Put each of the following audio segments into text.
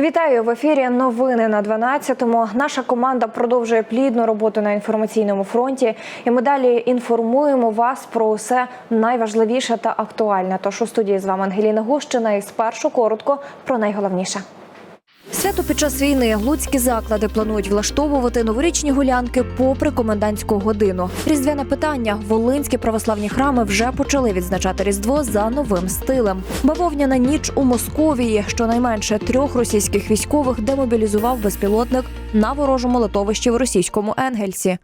Вітаю в ефірі. Новини на 12-му. Наша команда продовжує плідну роботу на інформаційному фронті. І ми далі інформуємо вас про усе найважливіше та актуальне. Тож у студії з вами Ангеліна Гущина. І спершу коротко про найголовніше. Свято під час війни луцькі заклади планують влаштовувати новорічні гулянки попри комендантську годину. Різдвяне питання: волинські православні храми вже почали відзначати різдво за новим стилем. Бавовняна ніч у Московії. Щонайменше трьох російських військових демобілізував безпілотник на ворожому литовищі в російському Енгельсі.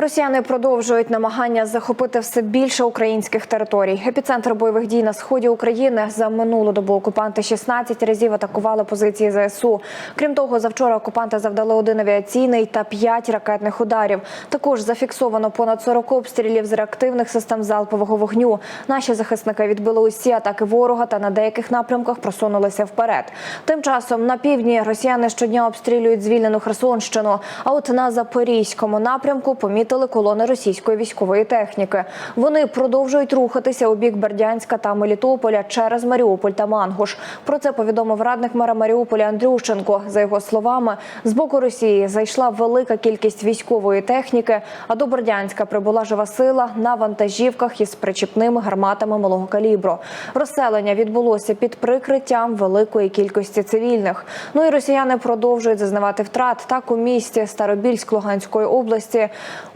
Росіяни продовжують намагання захопити все більше українських територій. Епіцентр бойових дій на сході України за минулу добу окупанти 16 разів атакували позиції ЗСУ. Крім того, завчора окупанти завдали один авіаційний та п'ять ракетних ударів. Також зафіксовано понад 40 обстрілів з реактивних систем залпового вогню. Наші захисники відбили усі атаки ворога та на деяких напрямках просунулися вперед. Тим часом на півдні росіяни щодня обстрілюють звільнену Херсонщину. А от на запорізькому напрямку помітили колони російської військової техніки. Вони продовжують рухатися у бік Бердянська та Мелітополя через Маріуполь та Мангуш. Про це повідомив радник мера Маріуполя Андрющенко. За його словами, з боку Росії зайшла велика кількість військової техніки. А до Бердянська прибула жива сила на вантажівках із причіпними гарматами малого калібру. Розселення відбулося під прикриттям великої кількості цивільних. Ну і росіяни продовжують зазнавати втрат. Так у місті Старобільськ Луганської області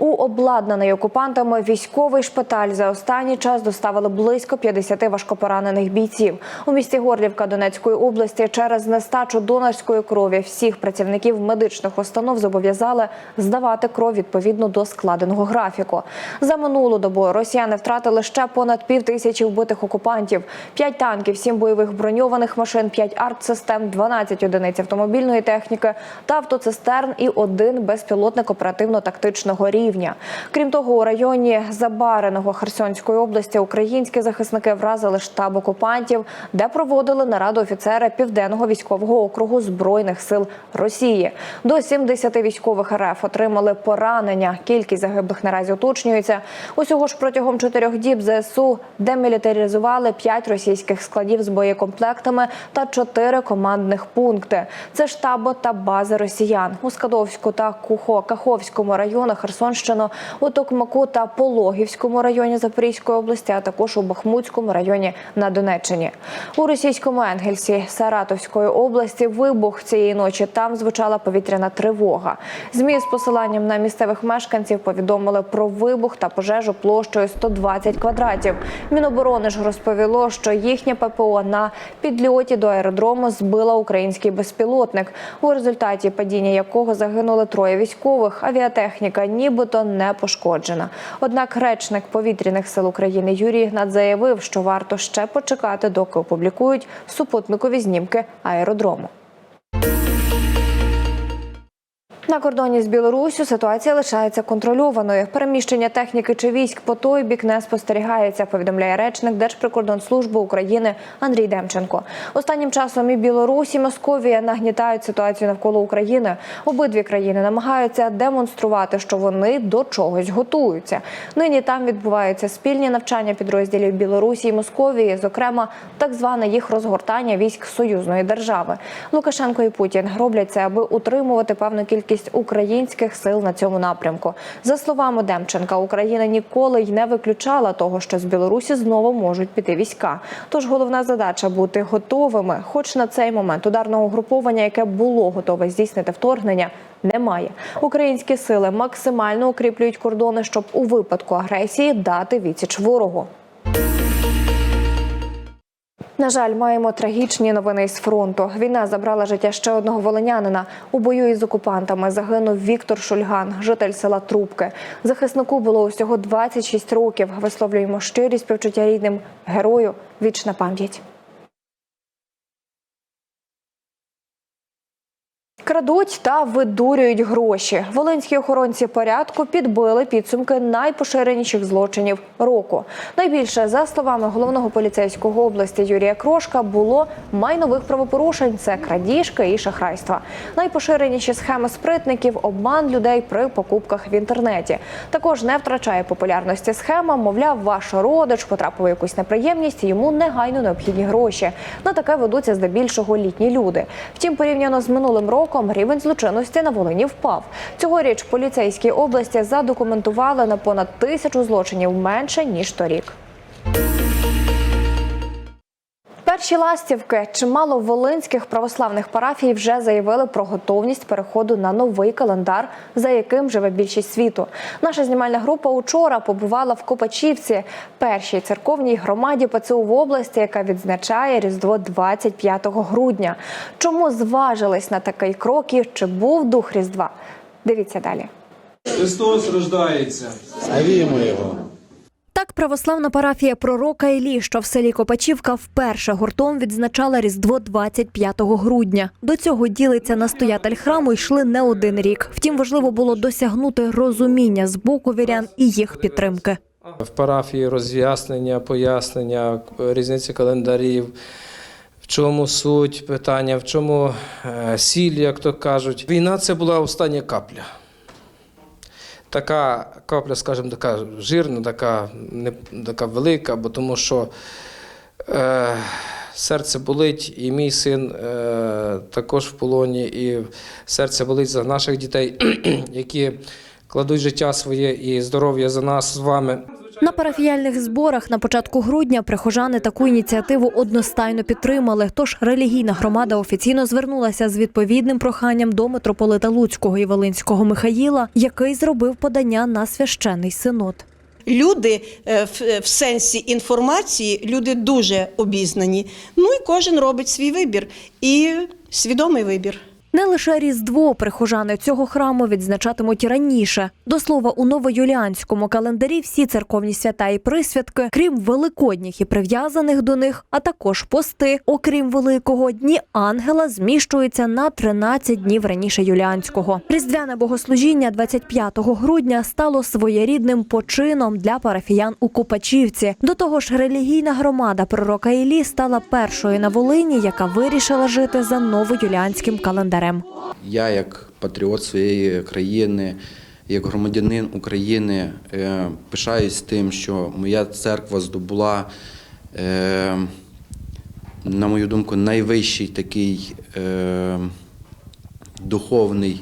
у обладнаний окупантами військовий шпиталь за останній час доставили близько 50 важкопоранених бійців. У місті Горлівка Донецької області через нестачу донорської крові всіх працівників медичних установ зобов'язали здавати кров відповідно до складеного графіку. За минулу добу росіяни втратили ще понад пів тисячі вбитих окупантів, 5 танків, 7 бойових броньованих машин, 5 артсистем, 12 одиниць автомобільної техніки та автоцистерн і один безпілотник оперативно-тактичного рівня. Крім того, у районі Забареного Херсонської області українські захисники вразили штаб окупантів, де проводили нараду офіцери південного військового округу збройних сил Росії. До 70 військових РФ отримали поранення. Кількість загиблих наразі уточнюється. Усього ж протягом чотирьох діб ЗСУ демілітаризували 5 російських складів з боєкомплектами та 4 командних пункти. Це штаби та бази росіян у Скадовську та Кухо-Каховському районах Херсонщини, у Токмаку та Пологівському районі Запорізької області, а також у Бахмутському районі на Донеччині. У російському Енгельсі Саратовської області вибух цієї ночі там звучала повітряна тривога. Змі з посиланням на місцевих мешканців повідомили про вибух та пожежу площею 120 квадратів. Міноборони ж розповіло, що їхнє ППО на підльоті до аеродрому збила український безпілотник, у результаті падіння якого загинули троє військових. Авіатехніка нібито не пошкоджена. Однак речник повітряних сил України Юрій Ігнат заявив, що варто ще почекати, доки опублікують супутникові знімки аеродрому. На кордоні з Білоруссю ситуація лишається контрольованою. Переміщення техніки чи військ по той бік не спостерігається. Повідомляє речник Держприкордонслужби України Андрій Демченко. Останнім часом і Білорусь, і Московія нагнітають ситуацію навколо України. Обидві країни намагаються демонструвати, що вони до чогось готуються. Нині там відбуваються спільні навчання підрозділів Білорусі і Московії, зокрема, так зване їх розгортання військ союзної держави. Лукашенко і Путін роблять це, аби утримувати певну кількість українських сил на цьому напрямку. За словами Демченка, Україна ніколи й не виключала того, що з Білорусі знову можуть піти війська. Тож головна задача бути готовими, хоч на цей момент ударного угруповання, яке було готове здійснити вторгнення. Немає українські сили максимально укріплюють кордони, щоб у випадку агресії дати відсіч ворогу. На жаль, маємо трагічні новини із фронту. Війна забрала життя ще одного волинянина. У бою із окупантами загинув Віктор Шульган, житель села Трубки. Захиснику було усього 26 років. Висловлюємо щирість співчуття рідним герою. Вічна пам'ять. Крадуть та видурюють гроші. Волинські охоронці порядку підбили підсумки найпоширеніших злочинів року. Найбільше, за словами головного поліцейського області Юрія Крошка, було майнових правопорушень. Це крадіжки і шахрайства. Найпоширеніші схеми спритників обман людей при покупках в інтернеті. Також не втрачає популярності схема. Мовляв, ваш родич потрапив у якусь неприємність, йому негайно необхідні гроші. На таке ведуться здебільшого літні люди. Втім, порівняно з минулим роком рівень злочинності на Волині впав. Цьогоріч поліцейські області задокументували на понад тисячу злочинів менше ніж торік. Перші ластівки чимало волинських православних парафій вже заявили про готовність переходу на новий календар, за яким живе більшість світу. Наша знімальна група учора побувала в Копачівці, першій церковній громаді ПЦУ в області, яка відзначає Різдво 25 грудня. Чому зважились на такий крок і чи був дух Різдва? Дивіться далі. Христос рождається. Славімо Його! Так, православна парафія пророка Ілі, що в селі Копачівка, вперше гуртом відзначала Різдво 25 грудня. До цього ділиться настоятель храму йшли не один рік. Втім, важливо було досягнути розуміння з боку вірян і їх підтримки. В парафії роз'яснення, пояснення, різниці календарів. В чому суть питання, в чому е, сіль, як то кажуть. Війна це була остання капля. Така капля, скажімо, така жирна, така, не, така велика, бо тому що е, серце болить, і мій син е, також в полоні, і серце болить за наших дітей, які кладуть життя своє і здоров'я за нас з вами. На парафіяльних зборах на початку грудня прихожани таку ініціативу одностайно підтримали. Тож релігійна громада офіційно звернулася з відповідним проханням до митрополита Луцького і Волинського Михаїла, який зробив подання на священний синод. Люди е, в, в сенсі інформації, люди дуже обізнані. Ну і кожен робить свій вибір і свідомий вибір. Не лише Різдво прихожани цього храму відзначатимуть раніше. До слова, у новоюліанському календарі всі церковні свята і присвятки, крім великодніх і прив'язаних до них, а також пости, окрім Великого дні ангела, зміщуються на 13 днів раніше юліанського. Різдвяне богослужіння 25 грудня стало своєрідним почином для парафіян у Копачівці. До того ж, релігійна громада пророка Ілі стала першою на Волині, яка вирішила жити за новоюліанським календарем. Я, як патріот своєї країни, як громадянин України, е, пишаюсь тим, що моя церква здобула, е, на мою думку, найвищий такий е, духовний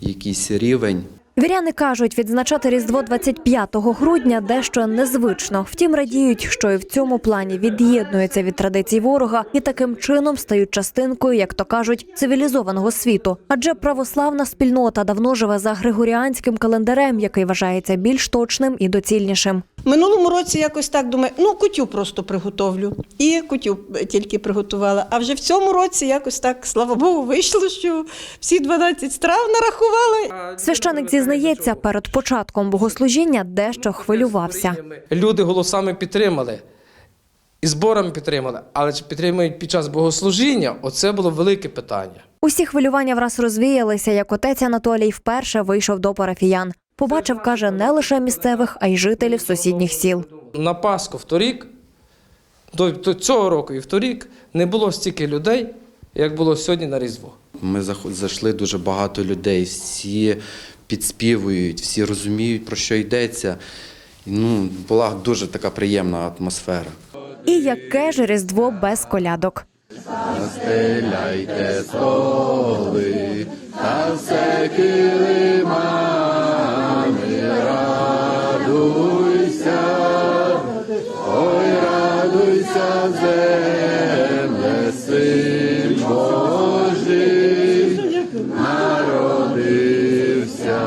якийсь рівень. Віряни кажуть, відзначати Різдво 25 грудня дещо незвично. Втім, радіють, що і в цьому плані від'єднуються від традицій ворога і таким чином стають частинкою, як то кажуть, цивілізованого світу. Адже православна спільнота давно живе за григоріанським календарем, який вважається більш точним і доцільнішим. Минулому році якось так думаю, ну кутю просто приготовлю. І кутю тільки приготувала. А вже в цьому році якось так, слава Богу, вийшло, що всі 12 страв нарахувала. Священик зізнається, перед початком богослужіння дещо хвилювався. Люди голосами підтримали. І зборами підтримали, але чи підтримують під час богослужіння? Оце було велике питання. Усі хвилювання враз розвіялися, як отець Анатолій вперше вийшов до парафіян. Побачив, каже, не лише місцевих, а й жителів сусідніх сіл. На Пасху вторік, до, до цього року і вторік, не було стільки людей, як було сьогодні на Різдво. Ми зайшли дуже багато людей, всі підспівують, всі розуміють, про що йдеться. Ну, була дуже така приємна атмосфера. І яке ж різдво без колядок. Стеляйте столи, та все килимами, радуйся, ой, радуйся, земле, син Божий, народився.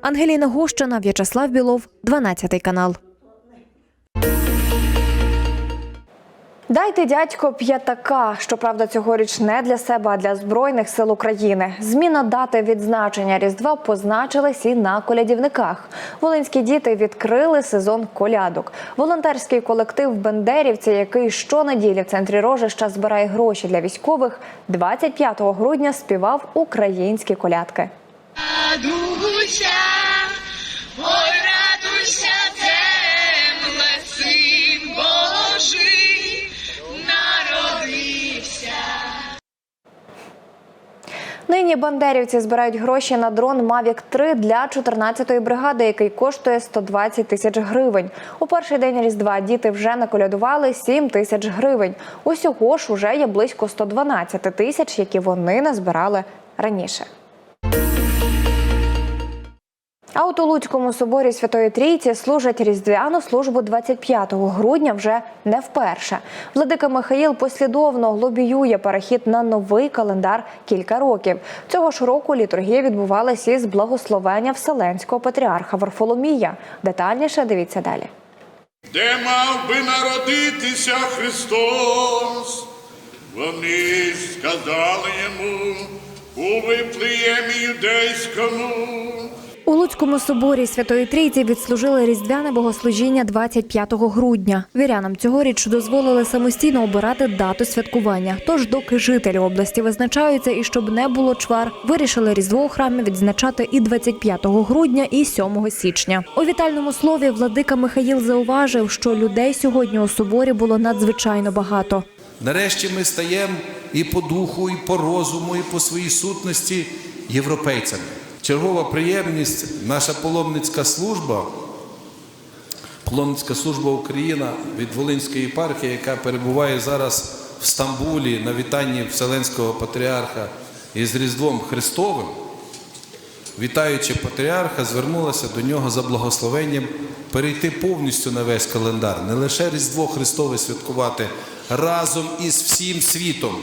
Ангеліна Гущина, В'ячеслав Білов, 12 канал. Дайте дядько п'ятака. Щоправда, цьогоріч не для себе, а для збройних сил України. Зміна дати відзначення Різдва позначилась і на колядівниках. Волинські діти відкрили сезон колядок. Волонтерський колектив Бендерівці, який щонеділі в центрі Рожища збирає гроші для військових, 25 грудня співав українські колядки. Радуйся, Нині бандерівці збирають гроші на дрон Mavic 3 для 14-ї бригади, який коштує 120 тисяч гривень. У перший день різдва діти вже наколядували 7 тисяч гривень. Усього ж уже є близько 112 тисяч, які вони назбирали раніше. А от у Луцькому соборі Святої Трійці служать різдвяну службу 25 грудня вже не вперше. Владика Михаїл послідовно лобіює перехід на новий календар кілька років. Цього ж року літургія відбувалася із благословення Вселенського патріарха Варфоломія. Детальніше дивіться далі. де мав би народитися Христос. Вони сказали йому у Виплеємі юдейському. У Луцькому соборі Святої Трійці відслужили різдвяне богослужіння 25 грудня. Вірянам цьогоріч дозволили самостійно обирати дату святкування. Тож, доки жителі області визначаються і щоб не було чвар, вирішили різдво у храмі відзначати і 25 грудня, і 7 січня. У вітальному слові владика Михаїл зауважив, що людей сьогодні у соборі було надзвичайно багато. Нарешті ми стаємо і по духу, і по розуму, і по своїй сутності європейцями. Чергова приємність, наша паломницька служба, паломницька служба Україна від Волинської єпархії, яка перебуває зараз в Стамбулі на вітанні Вселенського патріарха із Різдвом Христовим, вітаючи патріарха, звернулася до нього за благословенням перейти повністю на весь календар, не лише Різдво Христове святкувати разом із всім світом.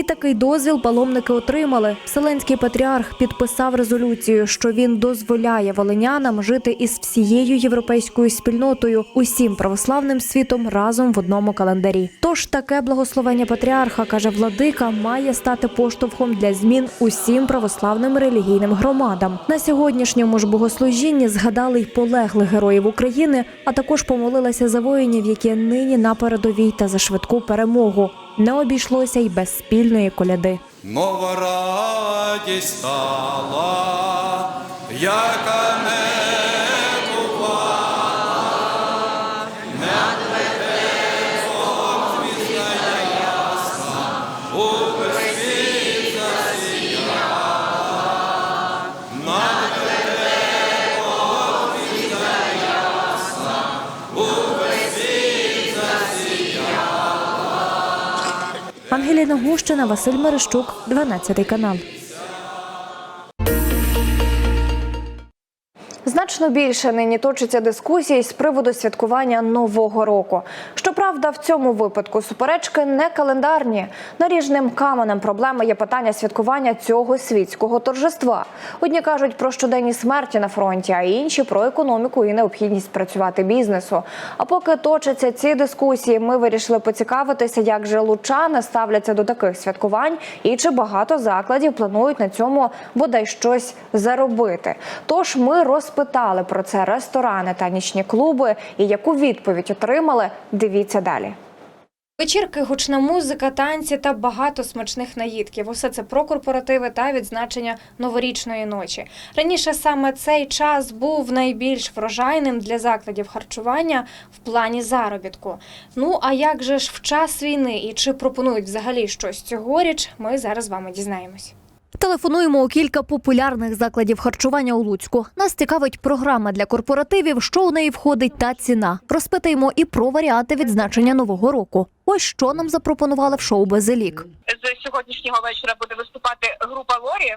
І такий дозвіл паломники отримали. Вселенський патріарх підписав резолюцію, що він дозволяє волинянам жити із всією європейською спільнотою, усім православним світом разом в одному календарі. Тож таке благословення патріарха каже владика, має стати поштовхом для змін усім православним релігійним громадам. На сьогоднішньому ж богослужінні згадали й полеглих героїв України, а також помолилися за воїнів, які нині на передовій та за швидку перемогу. Не обійшлося й без спільної коляди. Нова радість стала, яка не Ангеліна Гущина, Василь Мерещук, 12 канал. Значно більше нині точиться дискусій з приводу святкування нового року. Щоправда, в цьому випадку суперечки не календарні. Наріжним каменем проблеми є питання святкування цього світського торжества. Одні кажуть про щоденні смерті на фронті, а інші про економіку і необхідність працювати бізнесу. А поки точаться ці дискусії, ми вирішили поцікавитися, як же лучани ставляться до таких святкувань і чи багато закладів планують на цьому бодай щось заробити. Тож ми розпитали про це ресторани та нічні клуби і яку відповідь отримали. Дивіться далі. Вечірки, гучна музика, танці та багато смачних наїдків. Усе це про корпоративи та відзначення новорічної ночі. Раніше саме цей час був найбільш врожайним для закладів харчування в плані заробітку. Ну а як же ж в час війни і чи пропонують взагалі щось цьогоріч? Ми зараз з вами дізнаємось. Телефонуємо у кілька популярних закладів харчування у Луцьку. Нас цікавить програма для корпоративів, що у неї входить та ціна. Розпитаємо і про варіанти відзначення нового року. Ось що нам запропонували в шоу Базилік. з сьогоднішнього вечора буде виступати група Лорі.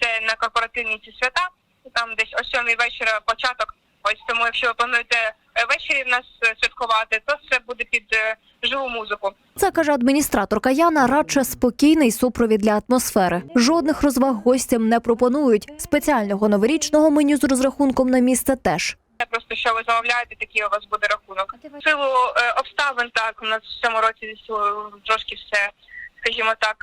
Це на корпоративні ці свята. Там десь о сьомій вечора початок. Ось тому, якщо ви плануєте е, ввечері в нас е, святкувати, то це буде під е, живу музику. Це каже адміністраторка Яна, радше спокійний супровід для атмосфери. Жодних розваг гостям не пропонують. Спеціального новорічного меню з розрахунком на місце теж. Це просто що ви замовляєте, такий у вас буде рахунок. В силу обставин так у нас в цьому році трошки все, скажімо так,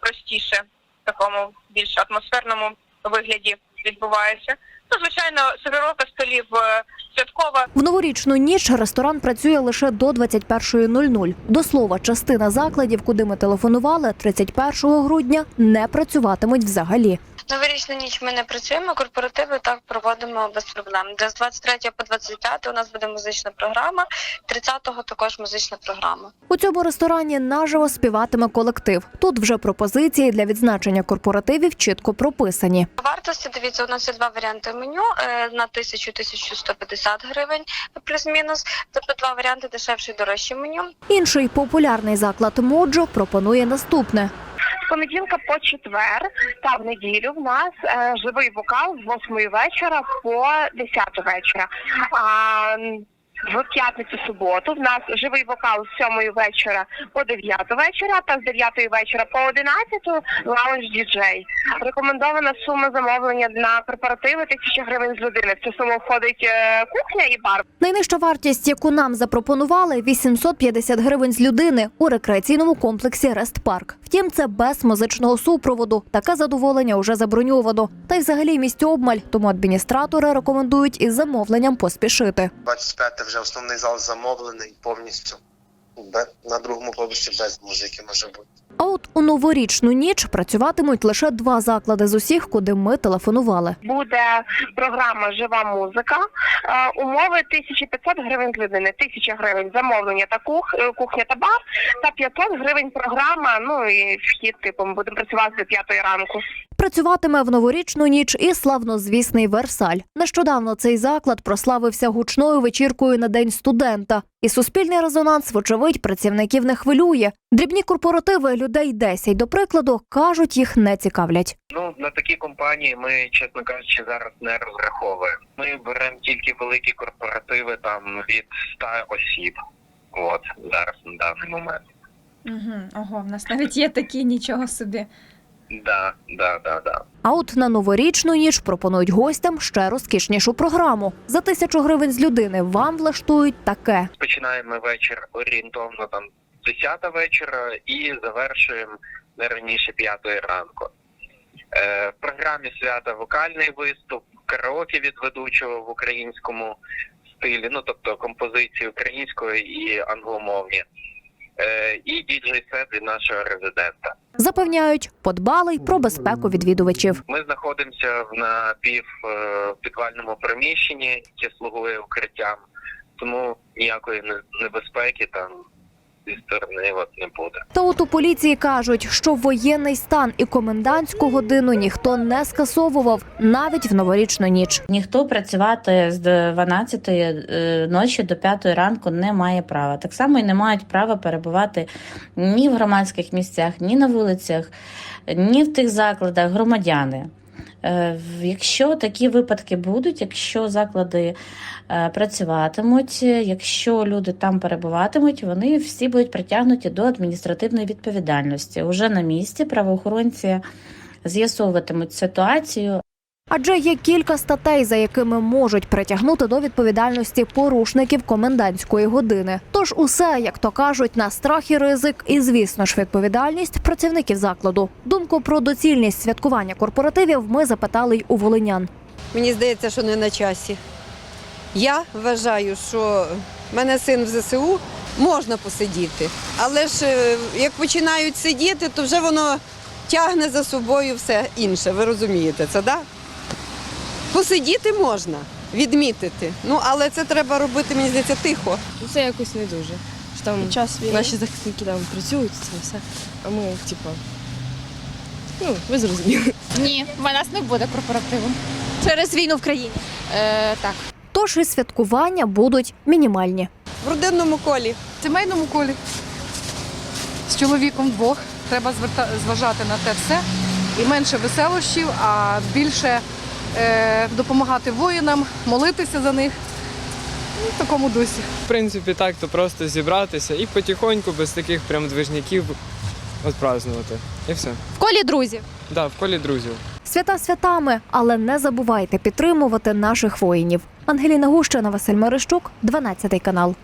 простіше в такому більш атмосферному вигляді відбувається. Ну, звичайно, сервіровка столів е, святкова. В новорічну ніч ресторан працює лише до 21.00. До слова, частина закладів, куди ми телефонували, 31 грудня не працюватимуть взагалі. Новорічну ніч ми не працюємо, корпоративи так проводимо без проблем. Де з 23 по 25 у нас буде музична програма, 30-го також музична програма. У цьому ресторані наживо співатиме колектив. Тут вже пропозиції для відзначення корпоративів чітко прописані. Вартості дивіться, у нас є два варіанти меню е, на 1000-1150 гривень плюс-мінус. Тобто два варіанти дешевше і дорожче меню. Інший популярний заклад Моджо пропонує наступне. Понеділка по четвер та в неділю в нас е, живий вокал з 8 вечора по 10 вечора. А в п'ятницю суботу в нас живий вокал з 7 вечора по 9 вечора та з 9 вечора по 11 лаунж діджей. Рекомендована сума замовлення на корпоративи 1000 гривень з людини. В цю суму входить е, кухня і бар. Найнижча вартість, яку нам запропонували, 850 гривень з людини у рекреаційному комплексі Рест Парк. Втім, це без музичного супроводу. Таке задоволення вже заброньовано. Та й взагалі місць обмаль, тому адміністратори рекомендують із замовленням поспішити. 25 вже основний зал замовлений повністю. На другому поверсі без музики може бути. А от у новорічну ніч працюватимуть лише два заклади з усіх, куди ми телефонували. буде програма Жива музика. Е, умови 1500 гривень з людини, 1000 гривень замовлення та кух, е, кухня та бар, та 500 гривень програма. Ну і вхід, ми будемо працювати до п'ятої ранку. Працюватиме в новорічну ніч і славнозвісний Версаль. Нещодавно цей заклад прославився гучною вечіркою на день студента. І суспільний резонанс, вочевидь, працівників не хвилює. Дрібні корпоративи людей 10, до прикладу, кажуть, їх не цікавлять. Ну на такі компанії ми, чесно кажучи, зараз не розраховуємо. Ми беремо тільки великі корпоративи там від 100 осіб. От зараз на даний момент. Угу, ого, в нас навіть є такі, нічого собі. Да, да, да, да. А от на новорічну ніч пропонують гостям ще розкішнішу програму. За тисячу гривень з людини вам влаштують таке. Починаємо вечір орієнтовно там 10 вечора і завершуємо не раніше 5 ранку. Е, в програмі свята вокальний виступ, караоке від ведучого в українському стилі, ну тобто композиції української і англомовні, е, і діджей-сет від нашого резидента. Запевняють, подбали й про безпеку відвідувачів. Ми знаходимося в напів е, підвальному приміщенні, яке слугує укриттям, тому ніякої небезпеки там зі сторони от не буде. Та от у поліції кажуть, що воєнний стан і комендантську годину ніхто не скасовував навіть в новорічну ніч. Ніхто працювати з 12 е, ночі до 5 ранку не має права. Так само і не мають права перебувати ні в громадських місцях, ні на вулицях, ні в тих закладах громадяни. Е, Якщо такі випадки будуть, якщо заклади е, працюватимуть, якщо люди там перебуватимуть, вони всі будуть притягнуті до адміністративної відповідальності. Уже на місці правоохоронці з'ясовуватимуть ситуацію, Адже є кілька статей, за якими можуть притягнути до відповідальності порушників комендантської години. Тож усе, як то кажуть, на страх і ризик, і звісно ж відповідальність працівників закладу. Думку про доцільність святкування корпоративів ми запитали й у волинян. Мені здається, що не на часі. Я вважаю, що в мене син в ЗСУ можна посидіти, але ж е, як починають сидіти, то вже воно тягне за собою все інше. Ви розумієте це, да? Посидіти можна, відмітити. Ну, але це треба робити, мені здається, тихо. Ну це якось не дуже. Що там Час війни. наші захисники там працюють, це все. А ми, типа, ну, ви зрозуміли. Ні, в нас не буде корпоративу. Через війну в країні. Е, так. Тож і святкування будуть мінімальні. В родинному колі. В сімейному колі. З чоловіком двох. Треба зверта... зважати на те все. І менше веселощів, а більше допомагати воїнам, молитися за них. Ну, в такому дусі. В принципі, так, то просто зібратися і потихоньку, без таких прям движняків, відпразнувати. І все. В колі друзів. Да, в колі друзів. Свята святами, але не забувайте підтримувати наших воїнів. Ангеліна Гущина, Василь Мерещук, 12 канал.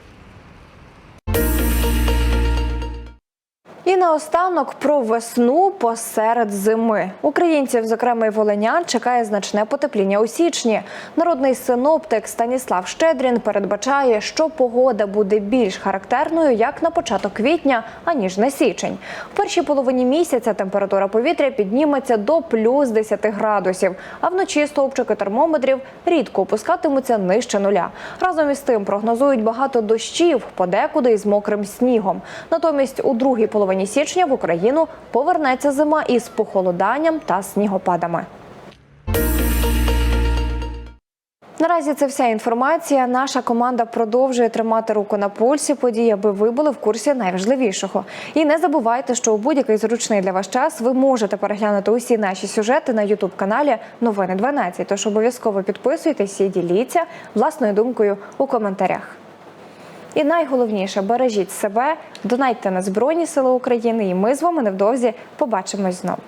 І наостанок про весну посеред зими. Українців, зокрема й волинян, чекає значне потепління у січні. Народний синоптик Станіслав Щедрін передбачає, що погода буде більш характерною як на початок квітня, аніж на січень. В першій половині місяця температура повітря підніметься до плюс 10 градусів, а вночі стовпчики термометрів рідко опускатимуться нижче нуля. Разом із тим прогнозують багато дощів, подекуди із мокрим снігом. Натомість у другій половині січня в Україну повернеться зима із похолоданням та снігопадами. Наразі це вся інформація. Наша команда продовжує тримати руку на пульсі подій, аби ви були в курсі найважливішого. І не забувайте, що у будь-який зручний для вас час ви можете переглянути усі наші сюжети на Ютуб каналі Новини 12. Тож обов'язково підписуйтесь і діліться власною думкою у коментарях. І найголовніше бережіть себе, донайте на Збройні Сили України, і ми з вами невдовзі побачимось знову.